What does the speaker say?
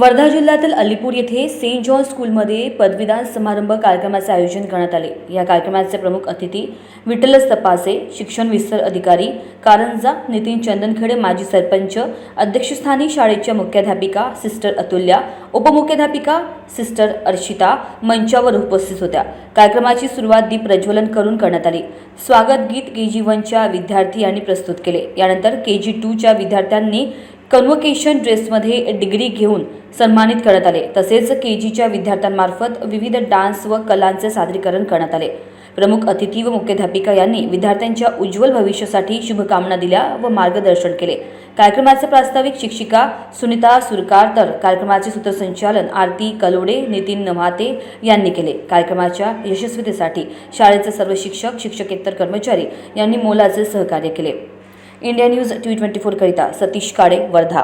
वर्धा जिल्ह्यातील अलीपूर येथे Saint John स्कूलमध्ये पदवीदान समारंभ कार्यक्रमाचे आयोजन करण्यात आले. या कार्यक्रमाचे प्रमुख अतिथी विठ्ठलस तपासे शिक्षण विस्तार अधिकारी कारंजा नितीन चंदनखेडे माजी सरपंच अध्यक्षस्थानी शाळेच्या मुख्याध्यापिका सिस्टर अतुल्या उपमुख्याध्यापिका सिस्टर अर्शिता मंचावर उपस्थित होत्या. कार्यक्रमाची सुरुवात दीप प्रज्वलन करून करण्यात आली. स्वागत गीत के जी वनच्या विद्यार्थी यांनी प्रस्तुत केले. यानंतर के जी टूच्या विद्यार्थ्यांनी कन्व्होकेशन ड्रेसमध्ये डिग्री घेऊन सन्मानित करण्यात आले. तसेच के जीच्या विद्यार्थ्यांमार्फत विविध डान्स व कलांचे सादरीकरण करण्यात आले. प्रमुख अतिथी व मुख्याध्यापिका यांनी विद्यार्थ्यांच्या उज्ज्वल भविष्यासाठी शुभकामना दिल्या व मार्गदर्शन केले. कार्यक्रमाचे प्रास्ताविक शिक्षिका सुनीता सुरकार तर कार्यक्रमाचे सूत्रसंचालन आरती कलोडे नितीन नव्हाते यांनी केले. कार्यक्रमाच्या यशस्वीतेसाठी शाळेचे सर्व शिक्षक शिक्षकेतर कर्मचारी यांनी मोलाचे सहकार्य केले. इंडिया न्यूज टी ट्वेंटी फोरकरिता सतीश काळे वर्धा.